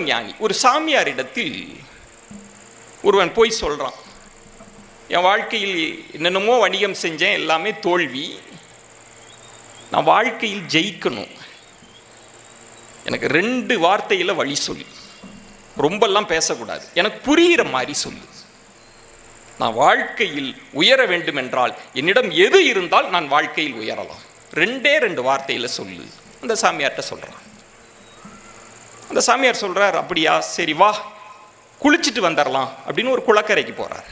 ஞானி. ஒரு சாமியாரிடத்தில் ஒருவன் போய் சொல்றான் என் வாழ்க்கையில் என்னென்னமோ வணிகம் செஞ்சேன் எல்லாமே தோல்வி. நான் வாழ்க்கையில் ஜெயிக்கணும். எனக்கு ரெண்டு வார்த்தையில் வழி சொல்லு. ரொம்பலாம் பேசக்கூடாது. எனக்கு புரிகிற மாதிரி சொல்லு. நான் வாழ்க்கையில் உயர வேண்டும் என்றால் என்னிடம் எது இருந்தால் நான் வாழ்க்கையில் உயரலாம். ரெண்டே ரெண்டு வார்த்தையில் சொல்லு. அந்த சாமியார்கிட்ட சொல்கிறான் அந்த சாமியார் சொல்கிறார் அப்படியா? சரி வா. குளிச்சுட்டு வந்துடலாம் அப்படின்னு ஒரு குளக்கரைக்கு போகிறார்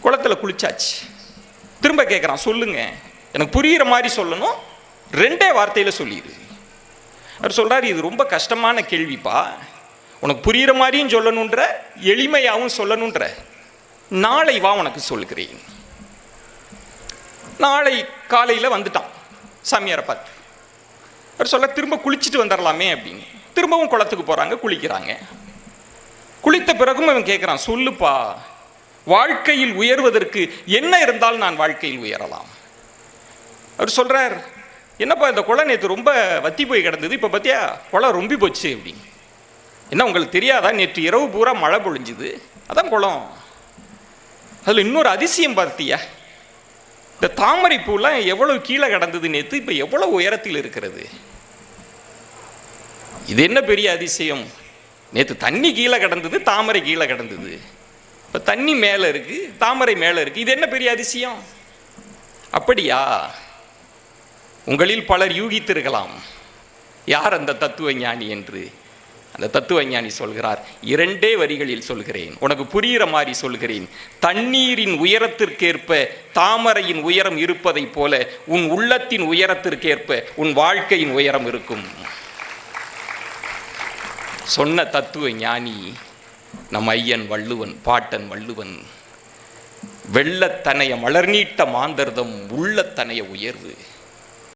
குளத்தில் குளிச்சாச்சு. திரும்ப கேட்குறான் சொல்லுங்க. எனக்கு புரிகிற மாதிரி சொல்லணும். ரெண்டே வார்த்தையில் சொல்லிடு. அவர் சொல்கிறார் இது ரொம்ப கஷ்டமான கேள்விப்பா. உனக்கு புரிகிற மாதிரியும் சொல்லணுன்ற எளிமையாகவும் சொல்லணுன்ற. நாளை வா உனக்கு சொல்லுகிறேன். நாளை காலையில் வந்துட்டான் சாமியாரை பார்த்து. அவர் சொல்ல திரும்ப குளிச்சுட்டு வந்துடலாமே அப்படின்னு. திரும்பவும் குளத்துக்கு போகிறாங்க குளிக்கிறாங்க. குளித்த பிறகும் அவன் கேட்குறான் சொல்லுப்பா வாழ்க்கையில் உயர்வதற்கு என்ன இருந்தால் நான் வாழ்க்கையில் உயரலாம்? அவர் சொல்கிறார் என்னப்பா இந்த குளம் நேற்று ரொம்ப வத்தி போய் கிடந்தது இப்போ பார்த்தியா குளம் ரொம்பி போச்சு அப்படின்னு. என்ன உங்களுக்கு தெரியாதா? நேற்று இரவு பூரா மழை பொழிஞ்சுது அதான் குளம். அதில் இன்னொரு அதிசயம் பார்த்தியா? இந்த தாமரை பூலாம் எவ்வளோ கீழே கிடந்தது நேற்று இப்போ எவ்வளவு உயரத்தில் இருக்கிறது? இது என்ன பெரிய அதிசயம்? நேற்று தண்ணி கீழே கிடந்தது தாமரை கீழே கிடந்தது. இப்போ தண்ணி மேலே இருக்குது தாமரை மேலே இருக்குது இது என்ன பெரிய அதிசயம்? அப்படியா? உங்களில் பலர் யூகித்திருக்கலாம். யார் அந்த தத்துவ ஞானி என்று? அந்த தத்துவ ஞானி சொல்கிறார் இரண்டே வரிகளில் சொல்கிறேன். உனக்கு புரிகிற மாதிரி சொல்கிறேன். தண்ணீரின் உயரத்திற்கேற்ப தாமரையின் உயரம் இருப்பதைப் போல உன் உள்ளத்தின் உயரத்திற்கேற்ப உன் வாழ்க்கையின் உயரம் இருக்கும். சொன்ன தத்துவ ஞானி நம் ஐயன் வள்ளுவன் பாட்டன் வள்ளுவன். வெள்ளத்தனைய மலர்நீட்ட மாந்தர்தம் உள்ளத்தனைய உயர்வு.